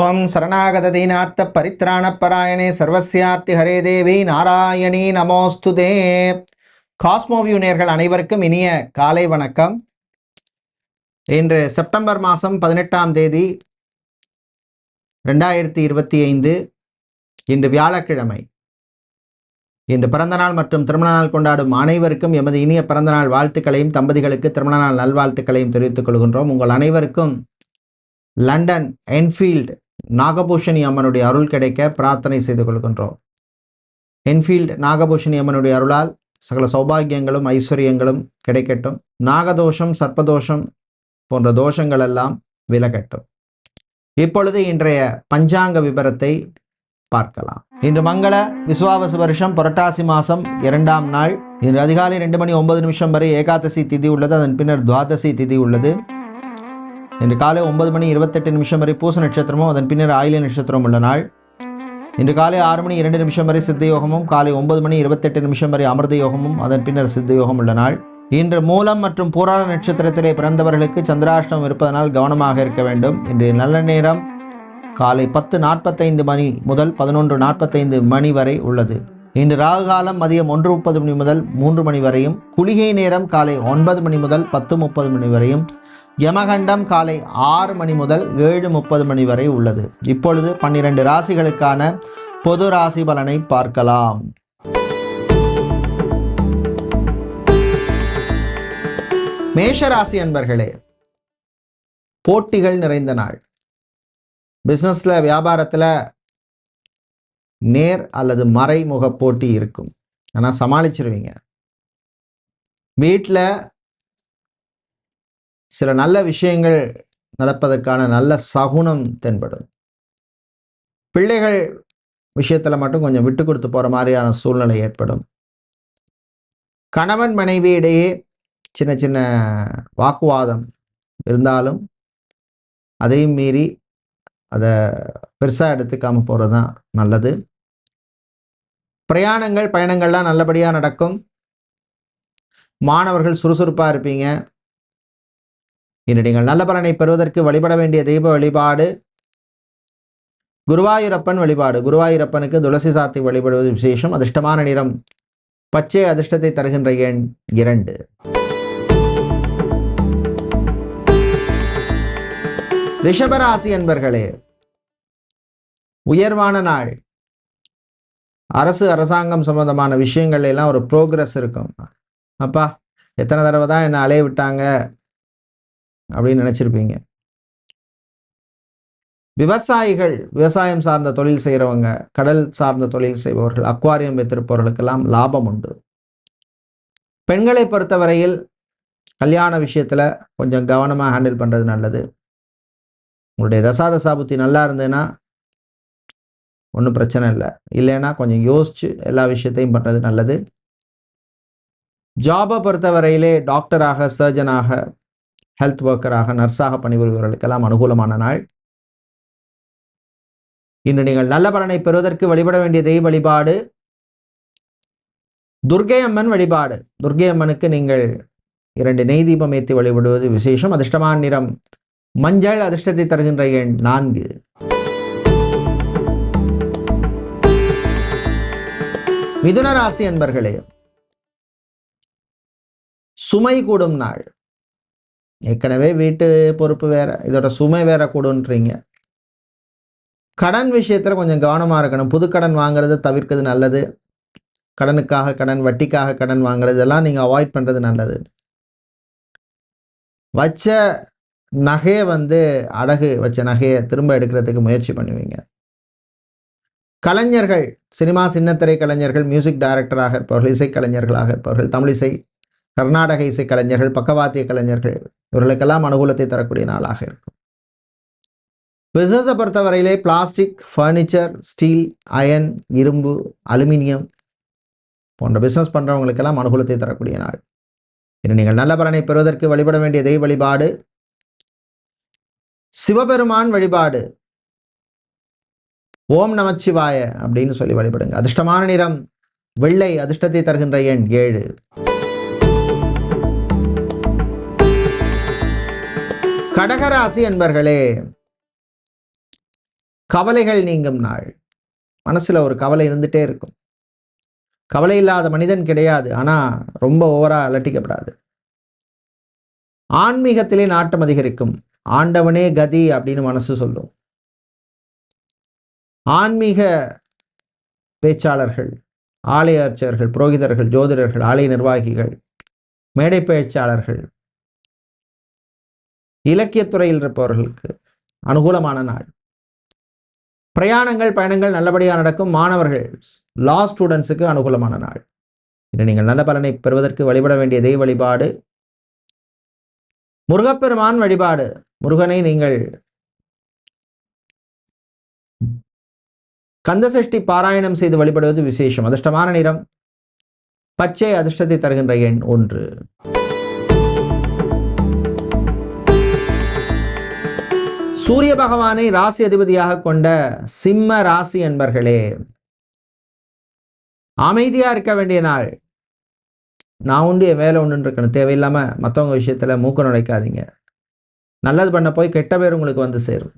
ஓம் சரணாகதீனார்த்த பரித்ராணப்பராயணே சர்வசியார்த்தி ஹரே தேவி நாராயணி நமோஸ்துதே காஸ்மோவியூ நேர்கள் அனைவருக்கும் இனிய காலை வணக்கம். இன்று செப்டம்பர் மாதம் பதினெட்டாம் தேதி ரெண்டாயிரத்தி இருபத்தி ஐந்து இன்று வியாழக்கிழமை. இன்று பிறந்தநாள் மற்றும் திருமண நாள் கொண்டாடும் அனைவருக்கும் எமது இனிய பிறந்தநாள் வாழ்த்துக்களையும் தம்பதிகளுக்கு திருமண நாள் நல்வாழ்த்துக்களையும் தெரிவித்துக் கொள்கின்றோம். உங்கள் அனைவருக்கும் லண்டன் என்ஃபீல்டு நாகபூஷணி அம்மனுடைய அருள் கிடைக்க பிரார்த்தனை செய்து கொள்கின்றோம். என்ஃபீல்டு நாகபூஷணி அம்மனுடைய அருளால் சகல சௌபாகியங்களும் ஐஸ்வர்யங்களும் கிடைக்கட்டும். நாகதோஷம் சர்ப்பதோஷம் போன்ற தோஷங்கள் எல்லாம் விலகட்டும். இப்பொழுது இன்றைய பஞ்சாங்க விபரத்தை பார்க்கலாம். இன்று மங்கள விசுவாவச வருஷம் புரட்டாசி மாதம் இரண்டாம் நாள். இன்று அதிகாலை ரெண்டு மணி ஒன்பது நிமிஷம் வரை ஏகாதசி திதி உள்ளது. அதன் பின்னர் துவாதசி திதி உள்ளது. இன்று காலை ஒன்பது மணி இருபத்தெட்டு நிமிஷம் வரை பூச நட்சத்திரமும் அதன் பின்னர் ஆயில நட்சத்திரம் உள்ள நாள். இன்று காலை ஆறு மணி இரண்டு நிமிஷம் வரை சித்த யோகமும் காலை ஒன்பது மணி இருபத்தெட்டு நிமிஷம் வரை அமிர்த யோகமும் அதன் பின்னர் சித்த யோகம் உள்ள நாள். இன்று மூலம் மற்றும் பூராண நட்சத்திரத்திலே பிறந்தவர்களுக்கு சந்திராஷ்டமம் இருப்பதனால் கவனமாக இருக்க வேண்டும். இன்றைய நல்ல நேரம் காலை பத்து நாற்பத்தைந்து மணி முதல் பதினொன்று நாற்பத்தைந்து மணி வரை உள்ளது. இன்று ராகு காலம் மதியம் ஒன்று முப்பது மணி முதல் மூன்று மணி வரையும் குளிகை நேரம் காலை ஒன்பது மணி முதல் பத்து முப்பது மணி வரையும் யமகண்டம் காலை ஆறு மணி முதல் ஏழு முப்பது மணி வரை உள்ளது. இப்பொழுது பன்னிரண்டு ராசிகளுக்கான பொது ராசி பலனை பார்க்கலாம். மேஷ ராசி அன்பர்களே போட்டிகள் நிறைந்த நாள். பிஸ்னஸில் வியாபாரத்தில் நேர் அல்லது மறைமுக போட்டி இருக்கும். ஆனால் சமாளிச்சிருவீங்க. வீட்டில் சில நல்ல விஷயங்கள் நடப்பதற்கான நல்ல சகுனம் தென்படும். பிள்ளைகள் விஷயத்தில் மட்டும் கொஞ்சம் விட்டு கொடுத்து போகிற மாதிரியான சூழ்நிலை ஏற்படும். கணவன் மனைவி இடையே சின்ன சின்ன வாக்குவாதம் இருந்தாலும் அதையும் மீறி அதை பெருசாக எடுத்துக்காமல் போகிறது தான் நல்லது. பிரயாணங்கள் பயணங்கள்லாம் நல்லபடியாக நடக்கும். மாணவர்கள் சுறுசுறுப்பாக இருப்பீங்க. இன்று நீங்கள் நல்ல பலனை பெறுவதற்கு வழிபட வேண்டிய தெய்வ வழிபாடு குருவாயூரப்பன் வழிபாடு. குருவாயூரப்பனுக்கு துளசி சாத்தி வழிபடுவது விசேஷம். அதிர்ஷ்டமான நிறம் பச்சை அதிர்ஷ்டத்தை தருகின்ற எண் இரண்டு. ரிஷபராசி என்பர்களே உயர்வான நாள். அரசு அரசாங்கம் சம்பந்தமான விஷயங்கள் எல்லாம் ஒரு ப்ரோக்ரஸ் இருக்கும். அப்பா எத்தனை தடவை தான் என்னை அலைய விட்டாங்க? அப்படின்னு நினச்சிருப்பீங்க. விவசாயிகள் விவசாயம் சார்ந்த தொழில் செய்கிறவங்க கடல் சார்ந்த தொழில் செய்பவர்கள் அக்வாரியம் வைத்திருப்பவர்களுக்கெல்லாம் லாபம் உண்டு. பெண்களை பொறுத்தவரையில் கல்யாண விஷயத்தில் கொஞ்சம் கவனமாக ஹேண்டில் பண்ணுறது நல்லது. உங்களுடைய தசாதசா புத்தி நல்லா இருந்ததுன்னா ஒன்றும் பிரச்சனை இல்லை. இல்லைன்னா கொஞ்சம் யோசிச்சு எல்லா விஷயத்தையும் பண்ணுறது நல்லது. ஜாபை பொறுத்தவரையிலே டாக்டராக சர்ஜனாக ஹெல்த் ஒர்க்கராக நர்ஸாக பணிபுரிபவர்களுக்கெல்லாம் அனுகூலமான நாள். இன்று நீங்கள் நல்ல பலனை பெறுவதற்கு வழிபட வேண்டிய தெய்வ வழிபாடு. துர்கை அம்மன் வழிபாடு. துர்கை அம்மனுக்கு நீங்கள் இரண்டு நெய் தீபம் ஏற்றி வழிபடுவது விசேஷம். அதிர்ஷ்டமான நிறம். மஞ்சள் அதிர்ஷ்டத்தை தருகின்ற எண் நான்கு. மிதுன ராசி அன்பர்களே சுமை கூடும் நாள். ஏற்கனவே வீட்டு பொறுப்பு வேறு இதோட சுமை வேற கூடுன்றீங்க. கடன் விஷயத்தில் கொஞ்சம் கவனமாக இருக்கணும். புது கடன் வாங்குறத தவிர்க்கிறது நல்லது. கடனுக்காக கடன் வட்டிக்காக கடன் வாங்குறது எல்லாம் நீங்கள் அவாய்ட் பண்ணுறது நல்லது. வச்ச நகையை வந்து அடகு வச்ச நகையை திரும்ப எடுக்கிறதுக்கு முயற்சி பண்ணுவீங்க. கலைஞர்கள் சினிமா சின்னத்திரை கலைஞர்கள் மியூசிக் டைரக்டராக இருப்பவர்கள் இசைக்கலைஞர்களாக இருப்பவர்கள் தமிழிசை கர்நாடக இசை கலைஞர்கள் பக்கவாத்திய கலைஞர்கள் இவர்களுக்கெல்லாம் அனுகூலத்தை தரக்கூடிய நாளாக இருக்கும். பிஸ்னஸை பொறுத்தவரையிலே பிளாஸ்டிக் ஃபர்னிச்சர் ஸ்டீல் அயன் இரும்பு அலுமினியம் போன்ற பிஸ்னஸ் பண்ணுறவங்களுக்கெல்லாம் அனுகூலத்தை தரக்கூடிய நாள். இன்று நீங்கள் நல்ல பலனை பெறுவதற்கு வழிபட வேண்டிய தெய்வ வழிபாடு சிவபெருமான் வழிபாடு ஓம் நமச்சிவாய அப்படின்னு சொல்லி வழிபடுங்க. அதிர்ஷ்டமான நிறம் வெள்ளை அதிர்ஷ்டத்தை தருகின்ற எண் ஏழு. கடகராசி என்பர்களே கவலைகள் நீங்கும் நாள். மனசுல ஒரு கவலை இருந்துட்டே இருக்கும். கவலை இல்லாத மனிதன் கிடையாது ஆனா ரொம்ப ஓவரா அலட்டிக்கப்படாது. ஆன்மீகத்திலே நாட்டம் அதிகரிக்கும். ஆண்டவனே கதி அப்படின்னு மனசு சொல்லும். ஆன்மீக பேச்சாளர்கள் ஆலய அர்ச்சகர்கள் புரோகிதர்கள் ஜோதிடர்கள் ஆலய நிர்வாகிகள் மேடை பேச்சாளர்கள் இலக்கியத்துறையில் இருப்பவர்களுக்கு அனுகூலமான நாள். பிரயாணங்கள் பயணங்கள் நல்லபடியாக நடக்கும் மாணவர்கள் லா ஸ்டூடெண்ட்ஸுக்கு அனுகூலமான நாள். இன்று நீங்கள் நல்ல பலனை பெறுவதற்கு வழிபட வேண்டிய தெய்வ வழிபாடு. முருகப்பெருமான் வழிபாடு. முருகனை நீங்கள் கந்தசஷ்டி பாராயணம் செய்து வழிபடுவது விசேஷம் அதிர்ஷ்டமான நிறம். பச்சை அதிர்ஷ்டத்தை தருகின்ற எண் ஒன்று. சூரிய பகவானை ராசி அதிபதியாக கொண்ட சிம்ம ராசி என்பர்களே அமைதியா இருக்க வேண்டிய நாள். நான் உண்டு என் வேலை ஒன்று இருக்கணும். தேவையில்லாம மற்றவங்க விஷயத்துல மூக்க நுழைக்காதீங்க. நல்லது பண்ண போய் கெட்ட பேர் உங்களுக்கு வந்து சேரும்.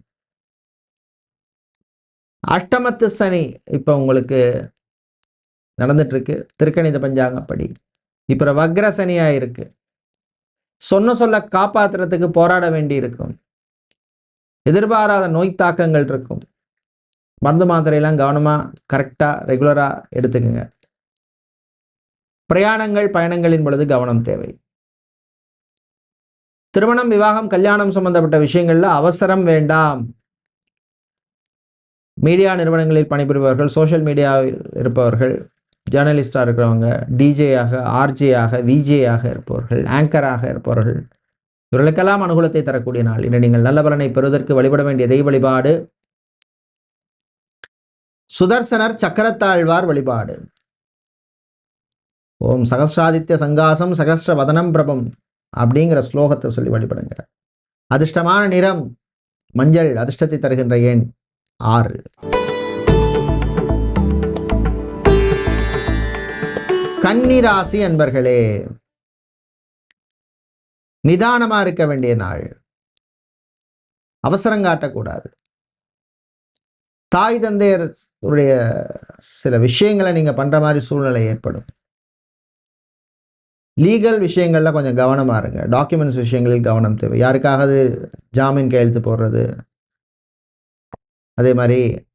அஷ்டமத்து சனி இப்போ உங்களுக்கு நடந்துட்டு இருக்கு திருக்கணித பஞ்சாங்கப்படி. இப்போ வக்ர சனியா இருக்கு. சொன்ன சொல்ல காப்பாத்துறதுக்கு போராட வேண்டி இருக்கும் எதிர்பாராத நோய் தாக்கங்கள் இருக்கும். மருந்து மாத்திரையெல்லாம் கவனமாக கரெக்டாக ரெகுலராக எடுத்துக்கோங்க. பிரயாணங்கள் பயணங்களின் பொழுது கவனம் தேவை. திருமணம் விவாகம் கல்யாணம் சம்பந்தப்பட்ட விஷயங்கள்ல அவசரம் வேண்டாம். மீடியா நிறுவனங்களில் பணிபுரிபவர்கள் சோஷியல் மீடியாவில் இருப்பவர்கள் ஜேர்னலிஸ்டாக இருக்கிறவங்க டிஜேயாக ஆர்ஜேயாக விஜேயாக இருப்பவர்கள் ஆங்கராக இருப்பவர்கள் இவர்களுக்கெல்லாம் அனுகூலத்தை தரக்கூடிய நாள். இன்று நீங்கள் நல்ல பலனை பெறுவதற்கு வழிபட வேண்டிய தெய்வ வழிபாடு. சுதர்சனர் சக்கரத்தாழ்வார் வழிபாடு. ஓம் சகஸ்ராதித்ய சங்காசம் சகஸ்ர வதனம் பிரபம் அப்படிங்கிற ஸ்லோகத்தை சொல்லி வழிபடுங்க. அதிர்ஷ்டமான நிறம் மஞ்சள் அதிர்ஷ்டத்தை தருகின்ற எண் ஆறு. கன்னிராசி அன்பர்களே நிதானமா இருக்க வேண்டிய நாள். அவசரம் காட்டக்கூடாது. தாய் தந்தையர் உடைய சில விஷயங்களை நீங்க பண்ற மாதிரி சூழ்நிலை ஏற்படும். லீகல் விஷயங்கள்ல கொஞ்சம் கவனமா இருங்க. டாக்குமெண்ட்ஸ் விஷயங்களில் கவனம் தேவை. யாருக்காவது ஜாமீன் கையெழுத்து போடுறது அதே மாதிரி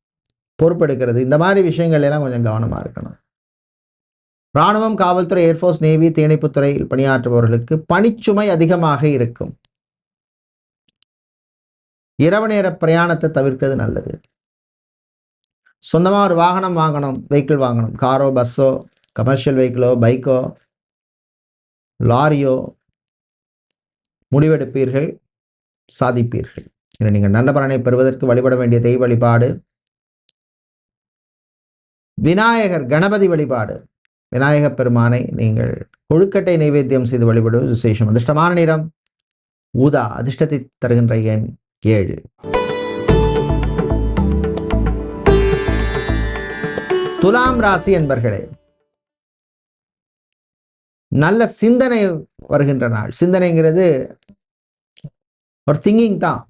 பொறுப்பெடுக்கிறது இந்த மாதிரி விஷயங்கள் எல்லாம் கொஞ்சம் கவனமா இருக்கணும். இராணுவம் காவல்துறை ஏர்ஃபோர்ஸ் நேவி தீயணைப்புத்துறையில் பணியாற்றுபவர்களுக்கு பணிச்சுமை அதிகமாக இருக்கும். இரவு நேர பிரயாணத்தை தவிர்க்கிறது நல்லது. சொந்தமாக ஒரு வாகனம் வாங்கணும் வெஹிக்கிள் வாங்கணும். காரோ பஸ்ஸோ கமர்ஷியல் வெஹிக்கிளோ பைக்கோ லாரியோ முடிவெடுப்பீர்கள் சாதிப்பீர்கள். இன்று நீங்கள் நல்ல பலனை பெறுவதற்கு வழிபட வேண்டிய தெய்வ வழிபாடு விநாயகர் கணபதி வழிபாடு. விநாயகப் பெருமானை நீங்கள் கொழுக்கட்டை நைவேத்தியம் செய்து வழிபடுவது விசேஷம். அதிர்ஷ்டமான நிறம் ஊதா அதிர்ஷ்டத்தை தருகின்ற எண் ஏழு. துலாம் ராசி என்பர்களே நல்ல சிந்தனை வருகின்ற நாள். சிந்தனைங்கிறது ஒரு திங்கிங் தான்.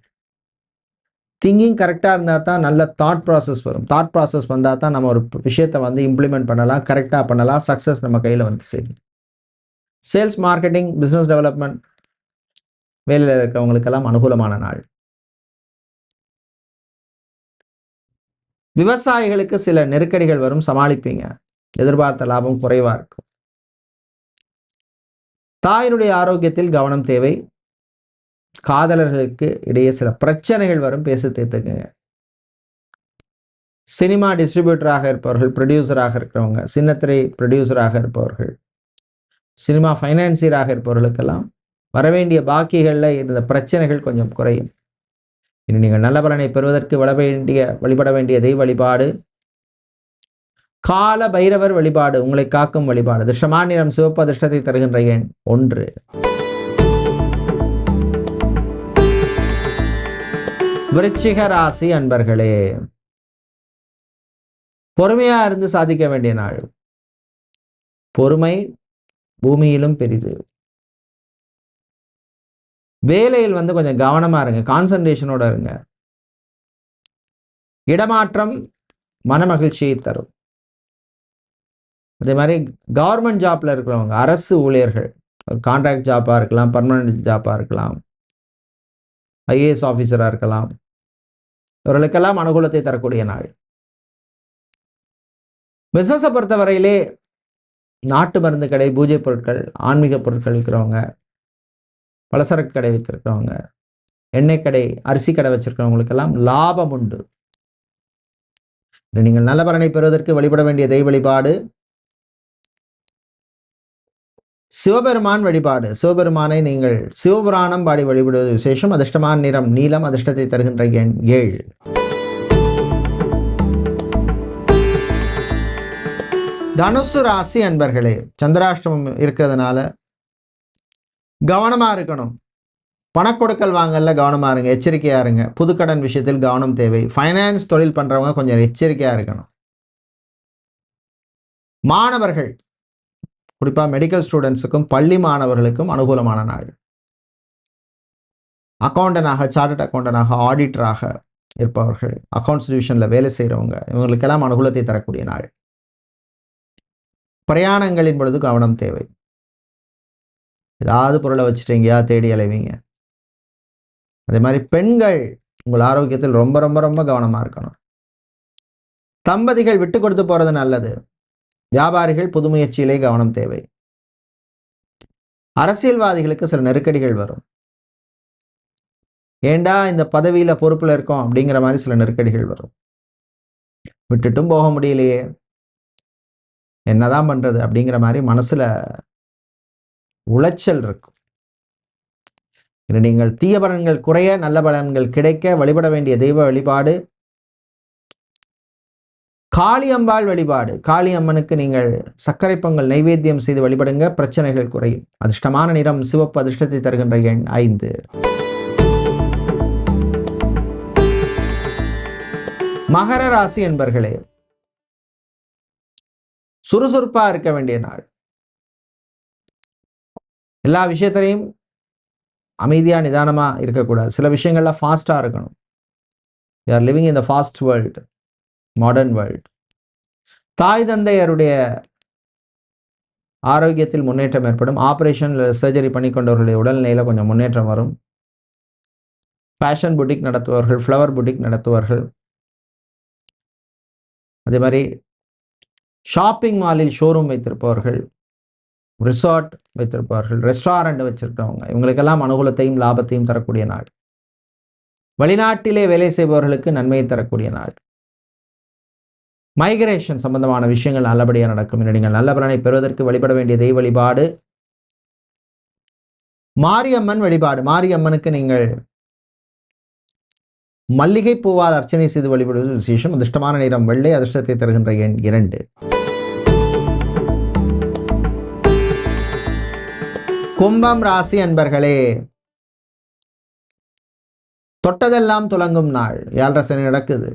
திங்கிங் கரெக்டாக இருந்தால் தான் நல்ல தாட் ப்ராசஸ் வரும். தாட் ப்ராசஸ் வந்தால் தான் நம்ம ஒரு விஷயத்தை வந்து இம்ப்ளிமெண்ட் பண்ணலாம் கரெக்டாக பண்ணலாம் சக்ஸஸ் நம்ம கையில் வந்து சேரும். சேல்ஸ் மார்க்கெட்டிங் பிஸ்னஸ் டெவலப்மெண்ட் வேலையில் இருக்கிறவங்களுக்கெல்லாம் அனுகூலமான நாள். விவசாயிகளுக்கு சில நெருக்கடிகள் வரும் சமாளிப்பீங்க. எதிர்பார்த்த லாபம் குறைவாக இருக்கும். தாயினுடைய ஆரோக்கியத்தில் கவனம் தேவை. காதலர்களுக்கு இடையே சில பிரச்சனைகள் வரும். பேச தீர்த்துக்குங்க. சினிமா டிஸ்ட்ரிபியூட்டராக இருப்பவர்கள் ப்ரொடியூசராக இருக்கிறவங்க சின்னத்திரை ப்ரொடியூசராக இருப்பவர்கள் சினிமா ஃபைனான்சியராக இருப்பவர்களுக்கெல்லாம் வரவேண்டிய பாக்கிகளில் இருந்த பிரச்சனைகள் கொஞ்சம் குறையும். இனி நீங்கள் நல்ல பலனை பெறுவதற்கு வள வேண்டிய வழிபட வேண்டிய தெய்வ வழிபாடு கால பைரவர் வழிபாடு உங்களை காக்கும் வழிபாடு திருஷமானிடம் சிவப்பு அதிர்ஷ்டத்தை தருகின்ற எண் ஒன்று. விருச்சிக ராசி அன்பர்களே பொறுமையா இருந்து சாதிக்க வேண்டிய நாள். பொறுமை பூமியிலும் பெரிது. வேலையில் வந்து கொஞ்சம் கவனமா இருங்க கான்சன்ட்ரேஷனோட இருங்க. இடமாற்றம் மன மகிழ்ச்சியை தரும். அதே மாதிரி கவர்மெண்ட் ஜாப்ல இருக்கிறவங்க அரசு ஊழியர்கள் கான்ட்ராக்ட் ஜாப்பாக இருக்கலாம் பர்மனன்ட் ஜாப்பாக இருக்கலாம் ஐஏஎஸ் ஆஃபீஸராக இருக்கலாம் இவர்களுக்கெல்லாம் அனுகூலத்தை தரக்கூடிய நாள். பிஸ்னஸை பொறுத்தவரையிலே நாட்டு மருந்து கடை பூஜை பொருட்கள் ஆன்மீக பொருட்கள் விற்கிறவங்க பலசரக்கு கடை வைத்திருக்கிறவங்க எண்ணெய் கடை அரிசி கடை வச்சிருக்கிறவங்களுக்கெல்லாம் லாபம் உண்டு. நீங்கள் நல்ல பலனை பெறுவதற்கு வழிபட வேண்டிய தெய்வ வழிபாடு சிவபெருமான் வழிபாடு. சிவபெருமானை நீங்கள் சிவபுராணம் பாடி வழிபடுவது விசேஷம். அதிர்ஷ்டமான நிறம் நீலம் அதிர்ஷ்டத்தை தருகின்ற எண் ஏழு. தனுசு ராசி அன்பர்களே சந்திராஷ்டமம் இருக்கிறதுனால கவனமா இருக்கணும். பணக்கொடுக்கல் வாங்கல கவனமா இருங்க எச்சரிக்கையா இருங்க. புதுக்கடன் விஷயத்தில் கவனம் தேவை. ஃபைனான்ஸ் தொழில் பண்ணுறவங்க கொஞ்சம் எச்சரிக்கையாக இருக்கணும். மாணவர்கள் குறிப்பாக மெடிக்கல் ஸ்டூடெண்ட்ஸுக்கும் பள்ளி மாணவர்களுக்கும் அனுகூலமான நாள். அக்கௌண்டனாக சார்ட்டட் அக்கௌண்டனாக ஆடிட்டராக இருப்பவர்கள் அக்கௌண்ட்ஸ் டிவிஷனில் வேலை செய்கிறவங்க இவங்களுக்கெல்லாம் அனுகூலத்தை தரக்கூடிய நாள். பிரயாணங்களின் பொழுது கவனம் தேவை. ஏதாவது பொருளை வச்சுட்டு எங்கேயா தேடி அலைவீங்க. அதே மாதிரி பெண்கள் உங்கள் ஆரோக்கியத்தில் ரொம்ப ரொம்ப ரொம்ப கவனமாக இருக்கணும். தம்பதிகள் விட்டு கொடுத்து போகிறது நல்லது. வியாபாரிகள் புது முயற்சியிலே கவனம் தேவை. அரசியல்வாதிகளுக்கு சில நெருக்கடிகள் வரும். ஏண்டா இந்த பதவியில பொறுப்புல இருக்கோம் அப்படிங்கிற மாதிரி சில நெருக்கடிகள் வரும். விட்டுட்டும் போக முடியலையே. என்னதான் பண்றது அப்படிங்கிற மாதிரி மனசுல உளைச்சல் இருக்கும். நீங்கள் தீய பலன்கள் குறைய நல்ல பலன்கள் கிடைக்க வழிபட வேண்டிய தெய்வ வழிபாடு காளியம்பாள் வழிபாடு. காளி அம்மனுக்கு நீங்கள் சர்க்கரை பொங்கல் நைவேத்தியம் செய்து வழிபடுங்க. பிரச்சனைகள் குறையும். அதிர்ஷ்டமான நிறம் சிவப்பு அதிர்ஷ்டத்தை தருகின்ற எண் ஐந்து. மகர ராசி என்பர்களே சுறுசுறுப்பா இருக்க வேண்டிய நாள். எல்லா விஷயத்திலையும் அமைதியா நிதானமா இருக்கக்கூடாது. சில விஷயங்கள்ல ஃபாஸ்டா இருக்கணும். You are living in the fast world modern world தாய் தந்தையருடைய ஆரோக்கியத்தில் முன்னேற்றம் ஏற்படும். ஆப்ரேஷன் சர்ஜரி பண்ணி கொண்டவர்களுடைய உடல்நிலையில் கொஞ்சம் முன்னேற்றம் வரும். ஃபேஷன் புட்டிக் நடத்துபவர்கள் ஃப்ளவர் புட்டிக் நடத்துவார்கள் அதே மாதிரி ஷாப்பிங் மாலில் ஷோரூம் வைத்திருப்பவர்கள் ரிசார்ட் வைத்திருப்பவர்கள் ரெஸ்டாரண்ட் வச்சிருக்கிறவங்க இவங்களுக்கெல்லாம் அனுகூலத்தையும் லாபத்தையும் தரக்கூடிய நாள். வெளிநாட்டிலே வேலை செய்பவர்களுக்கு நன்மையை தரக்கூடிய நாள். மைக்ரேஷன் சம்பந்தமான விஷயங்கள் நல்லபடியாக நடக்கும். நீங்கள் நல்ல பலனை பெறுவதற்கு வழிபட வேண்டிய தெய்வ வழிபாடு. மாரியம்மன் வழிபாடு. மாரியம்மனுக்கு நீங்கள் மல்லிகை பூவால் அர்ச்சனை செய்து வழிபடுவது விசேஷம். அதிர்ஷ்டமான நிறம் வெள்ளை அதிர்ஷ்டத்தை தருகின்ற எண் இரண்டு. கும்பம் ராசி அன்பர்களே தொட்டதெல்லாம் துலங்கும் நாள். ஏழரை சனி நடக்குது.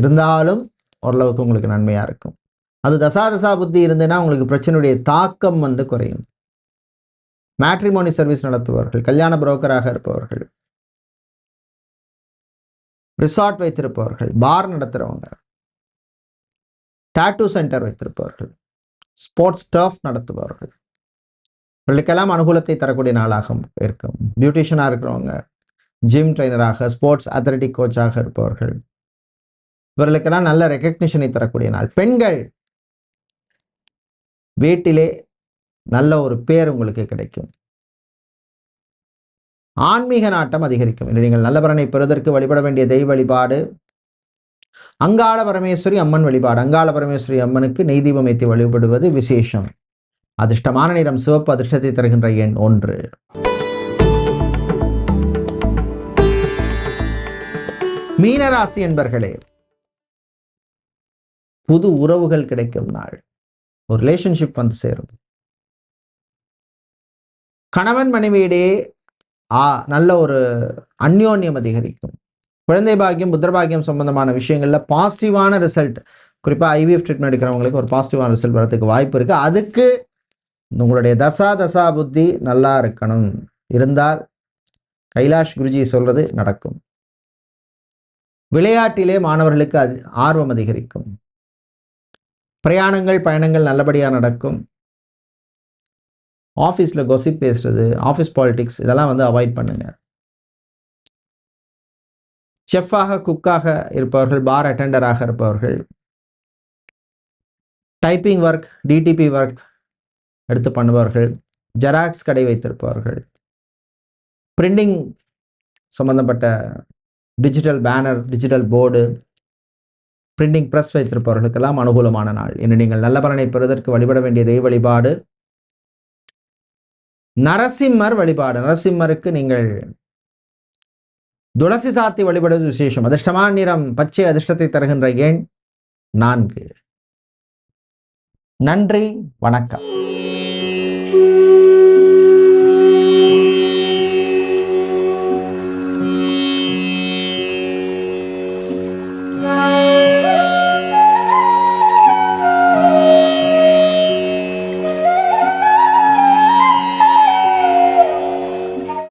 இருந்தாலும் ஓரளவுக்கு உங்களுக்கு நன்மையாக இருக்கும். அது தசாதசா புத்தி இருந்ததுன்னா உங்களுக்கு பிரச்சனையுடைய தாக்கம் வந்து குறையும். மேட்ரிமோனி சர்வீஸ் நடத்துபவர்கள் கல்யாண புரோக்கராக இருப்பவர்கள் ரிசார்ட் வைத்திருப்பவர்கள் பார் நடத்துகிறவங்க டாட்டூ சென்டர் வைத்திருப்பவர்கள் ஸ்போர்ட்ஸ் டர்ஃப் நடத்துபவர்கள் இவர்களுக்கெல்லாம் அனுகூலத்தை தரக்கூடிய நாளாக இருக்கும். பியூட்டிஷியனாக இருக்கிறவங்க ஜிம் ட்ரைனராக ஸ்போர்ட்ஸ் அத்லட்டிக் கோச்சாக இருப்பவர்கள் இவர்களுக்கெல்லாம் நல்ல ரெக்கக்னிஷனை தரக்கூடிய நாள். பெண்கள் வீட்டிலே நல்ல ஒரு பேர் உங்களுக்கு கிடைக்கும். ஆன்மீக நாட்டம் அதிகரிக்கும். இன்று நீங்கள் நல்லவரனை பெறுவதற்கு வழிபட வேண்டிய தெய்வ வழிபாடு அங்காள பரமேஸ்வரி அம்மன் வழிபாடு. அங்காள பரமேஸ்வரி அம்மனுக்கு நெய் தீபம் ஏற்றி வழிபடுவது விசேஷம். அதிர்ஷ்டமான நிறம் சிவப்பு அதிர்ஷ்டத்தை தருகின்ற எண் ஒன்று. மீனராசி என்பர்களே புது உறவுகள் கிடைக்கும் நாள். ஒரு ரிலேஷன்ஷிப் வந்து சேரும். கணவன் மனைவியிடையே ஆ நல்ல ஒரு அந்யோன்யம் அதிகரிக்கும். குழந்தை பாக்கியம் புத்திரபாக்கியம் சம்பந்தமான விஷயங்களில் பாசிட்டிவான ரிசல்ட் குறிப்பாக ஐவிஎஃப் ட்ரீட்மெண்ட் எடுக்கிறவங்களுக்கு ஒரு பாசிட்டிவான ரிசல்ட் வரதுக்கு வாய்ப்பு இருக்குது அதுக்கு உங்களுடைய தசா தசா புத்தி நல்லா இருக்கணும். இருந்தால் கைலாஷ் குருஜி சொல்றது நடக்கும். விளையாட்டிலே மாணவர்களுக்கு அது ஆர்வம் அதிகரிக்கும். பிரயாணங்கள் பயணங்கள் நல்லபடியாக நடக்கும். ஆஃபீஸில் கொசிப் பேசுறது ஆஃபீஸ் பாலிடிக்ஸ் இதெல்லாம் வந்து அவாய்ட் பண்ணுங்க. செஃப்பாக குக்காக இருப்பவர்கள் பார் அட்டெண்டராக இருப்பவர்கள். டைப்பிங் ஒர்க் டிடிபி ஒர்க் எடுத்து பண்ணுபவர்கள். ஜெராக்ஸ் கடை வைத்திருப்பவர்கள். பிரிண்டிங் சம்பந்தப்பட்ட digital banner digital board printing press வைத்திருப்பவர்களுக்கெல்லாம் அனுகூலமான நாள். இன்று நீங்கள் நல்ல பலனை பெறுவதற்கு வழிபட வேண்டிய தெய்வ வழிபாடு. நரசிம்மர் வழிபாடு. நரசிம்மருக்கு நீங்கள் துளசி சாத்தி வழிபடுவது விசேஷம். அதிர்ஷ்டமான நிறம் பச்சை அதிர்ஷ்டத்தை தருகின்ற எண் நான்கு. நன்றி வணக்கம்.